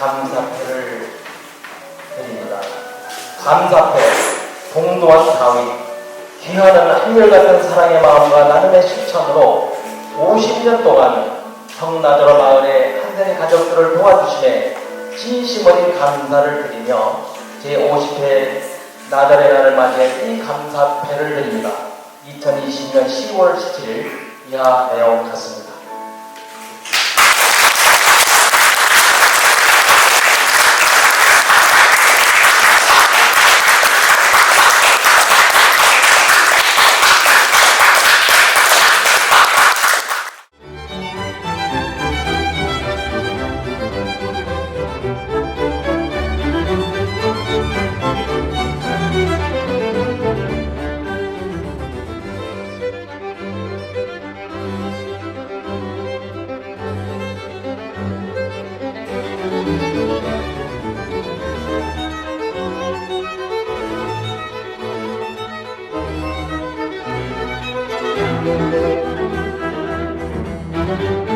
감사패를 드립니다. 감사패, 동도와 다윗, 귀하는 한결같은 사랑의 마음과 나눔의 실천으로 50년 동안 성나더러 마을의 한세의 가족들을 도와주심에 진심 어린 감사를 드리며 제50회 나들의 날을 맞이해 이 감사패를 드립니다. 2020년 10월 17일 이하 내용 같습니다. 나자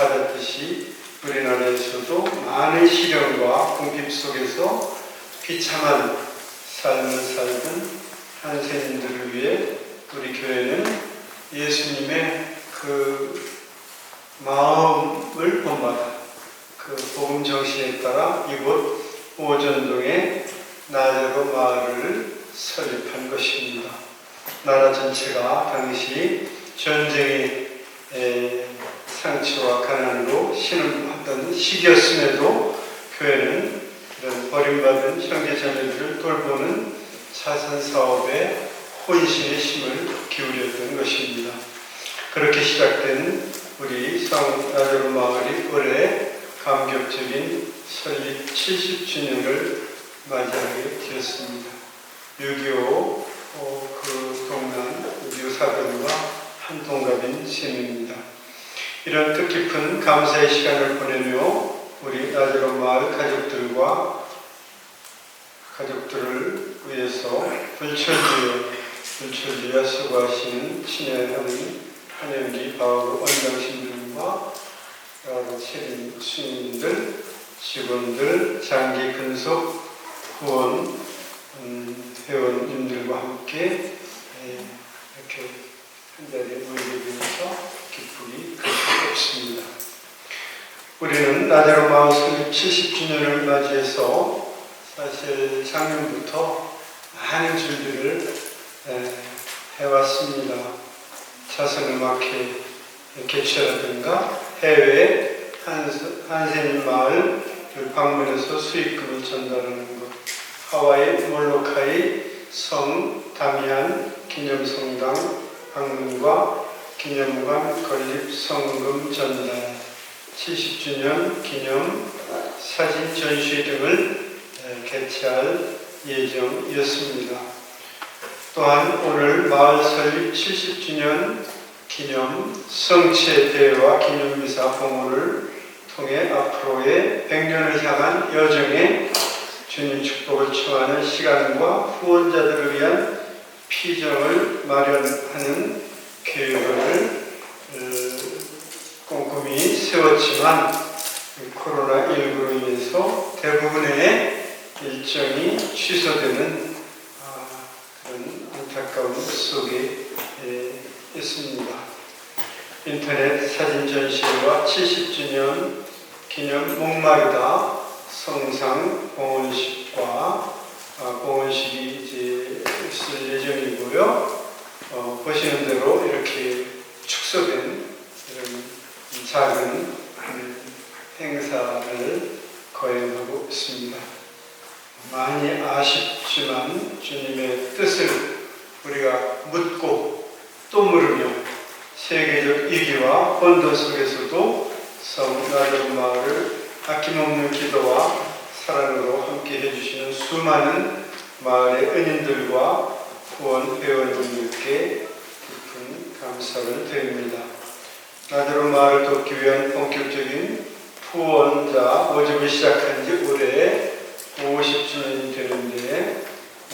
받았듯이 우리나라에서도 많은 시련과 궁핍 속에서 비참한 삶을 살던 한세인들을 위해 우리 교회는 예수님의 그 마음을 본받아 그 복음 정신에 따라 이곳 오전동에 나자로 마을을 설립한 것입니다. 나라 전체가 당시 전쟁의 에, 상처와 가난으로 신음하던 시기였음에도 교회는 이런 버림받은 형제자매들을 돌보는 자선 사업에 혼신의 힘을 기울였던 것입니다. 그렇게 시작된 우리 성나자로 마을이 올해 감격적인 설립 70주년을 맞이하게 되었습니다. 6.25 어, 그 동란 유사병과 한 동갑인 셈입니다. 이런 뜻깊은 감사의 시간을 보내며 우리 나자로 마을 가족들과 가족들을 위해서 불철주여 불철주여 수고하시는 친애하는 한영기 바울 원장신들과 여러 체린 수인들, 직원들, 장기 근속 후원 음, 회원님들과 함께 예, 이렇게 한 자리에 모이게 되어서 기쁘기 그렇게 없습니다. 우리는 나자로 마을 설립 70주년을 맞이해서 사실 작년부터 많은 에, 해왔습니다. 자선음악회 개최라든가 해외 한, 한센 마을 방문해서 수익금을 전달하는 것, 하와이 몰로카이 성 다미안 기념성당 방문과 기념관 건립 성금 전달, 70주년 기념 사진 전시 등을 에, 개최할 예정이었습니다. 또한 오늘 마을 설립 70주년 기념 성체 대회와 기념미사 봉헌을 통해 앞으로의 100년을 향한 여정에 주님 축복을 청하는 시간과 후원자들을 위한 피정을 마련하는 계획을 어, 꼼꼼히 세웠지만 코로나19로 인해서 대부분의 일정이 취소되는 아, 그런 안타까운 속에 예, 있습니다. 인터넷 사진 전시회와 70주년 기념 목마르다 성상 봉헌식과 아, 봉헌식이 있을 예정이고요. 어, 보시는 대로 이렇게 축소된 이런 작은 음, 행사를 거행하고 있습니다. 많이 아쉽지만 주님의 뜻을 우리가 묻고 또 물으며 세계적 위기와 혼돈 속에서도 성 나름 마을을 아낌없는 기도와 사랑으로 함께 해주시는 수많은 마을의 은인들과 후원 회원님들께 감사를 드립니다. 나드로 마을을 돕기 위한 본격적인 후원자 모집을 시작한 지 올해 50주년이 되는데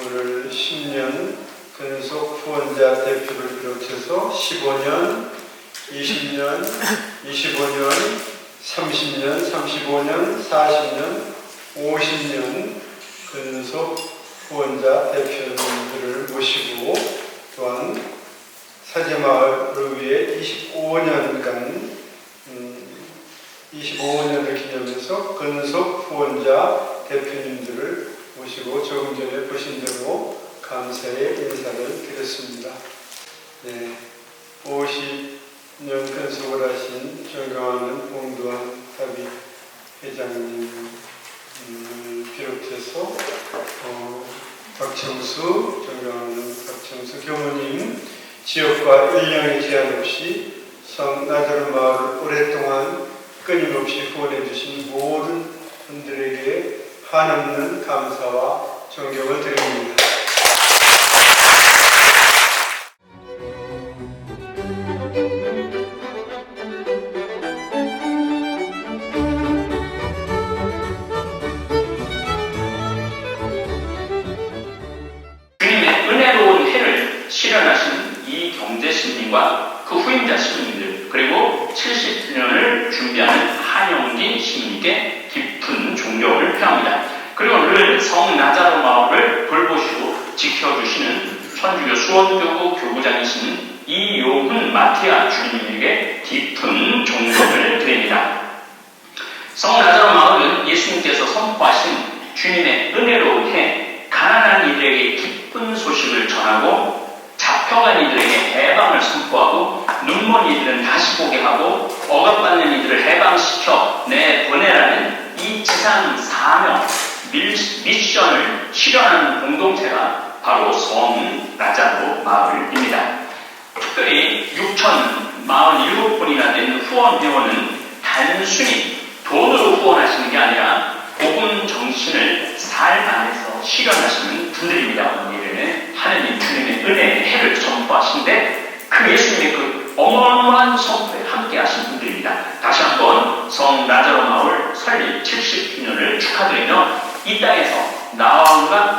오늘 10년 근속 후원자 대표를 비롯해서 15년, 20년, 25년, 30년, 35년, 40년, 50년 근속 후원자 대표님들을 모시고 또한 사제마을을 위해 25년간 25년을 기념해서 근속 후원자 대표님들을 모시고 조금 전에 보신 대로 감사의 인사를 드렸습니다. 네, 50년 근속을 하신 존경하는 봉두한 답이 회장님을 비롯해서 어, 박청수, 존경하는 박청수 교무님, 지역과 일령의 제한 없이 성 나자르 마을을 오랫동안 끊임없이 후원해 주신 모든 분들에게 한없는 감사와 존경을 드립니다. 성 나자로 마을을 돌보시고 지켜주시는 천주교 수원교구 교구장이신 이요훈 마티아 주님에게 깊은 존경을 드립니다. 성 나자로 마을은 예수님께서 선포하신 주님의 은혜로운 해 가난한 이들에게 기쁜 소식을 전하고 잡혀간 이들에게 해방을 선포하고 눈먼 이들은 다시 보게 하고 억압받는 이들을 해방시켜 내보내라는 이 지상 사명 밀- 미션을 실현하는 공동체가 바로 성 나자로 마을입니다. 특별히 6,047분이나 되는 후원 회원은 단순히 돈으로 후원하시는 게 아니라 복음 정신을 삶 안에서 실현하시는 분들입니다. 오늘은 하느님 주님의 은혜의 해를 선포하신데 그 예수님의 그 어마어마한 선포에 함께 하신 분들입니다. 다시 한번 성 나자로 마을 설립 70주년을 축하드리며 이 땅에서 나와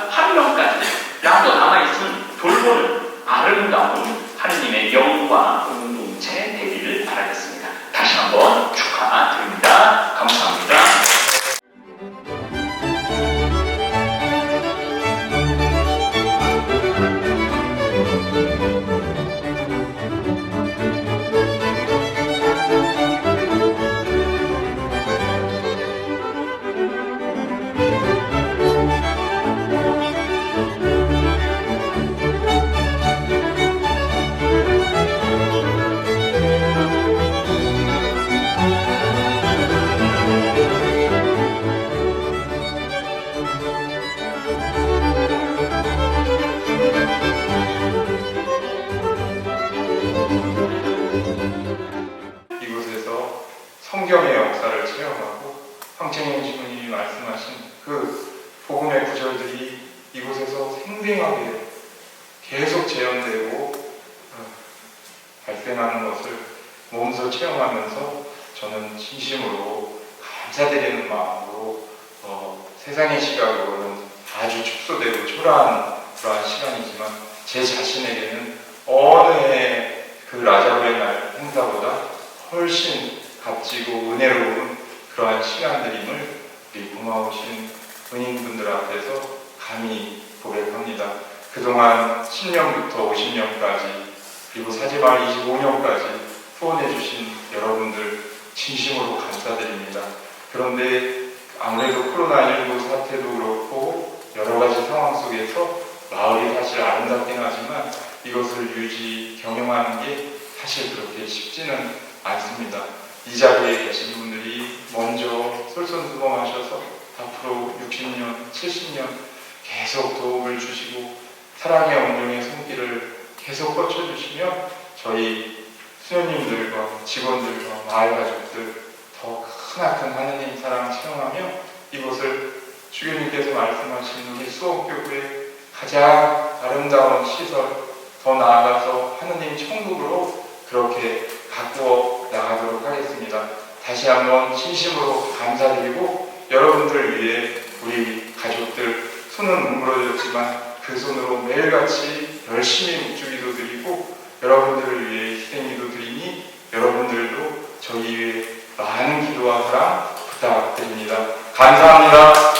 한 명까지라도 남아있으면 돌보는 아름다운 하느님의 영과 공동체 되기를 바라겠습니다. 다시 한번 축하드립니다. 감사합니다. 몸소 체험하면서 저는 진심으로 감사드리는 마음으로 어, 세상의 시각으로는 아주 축소되고 초라한 그러한 시간이지만 제 자신에게는 어느 해의 그 라자로의 날 행사보다 훨씬 값지고 은혜로운 그러한 시간들임을 우리 고마우신 은인분들 앞에서 감히 고백합니다. 그동안 10년부터 50년까지 그리고 사제마을 25년까지 후원해주신 여러분들 진심으로 감사드립니다. 그런데 아무래도 코로나19 사태도 그렇고 여러 가지 상황 속에서 마을이 사실 아름답긴 하지만 이것을 유지, 경영하는 게 사실 그렇게 쉽지는 않습니다. 이 자리에 계신 분들이 먼저 솔선수범하셔서 앞으로 60년, 70년 계속 도움을 주시고 사랑의 언령의 손길을 계속 뻗쳐주시면 저희 수녀님들과 직원들과 마을 가족들 더 크나큰 하느님 사랑 체험하며 이곳을 주교님께서 말씀하신 우리 수원교구의 가장 아름다운 시설 더 나아가서 하느님 천국으로 그렇게 가꾸어 나가도록 하겠습니다. 다시 한번 진심으로 감사드리고 여러분들 위해 우리 가족들 손은 뭉그러졌지만 그 손으로 매일같이 열심히 묵주기도 드리고 여러분들을 위해 희생기도 드리니 여러분들도 저희 위해 사랑 부탁드립니다. 감사합니다.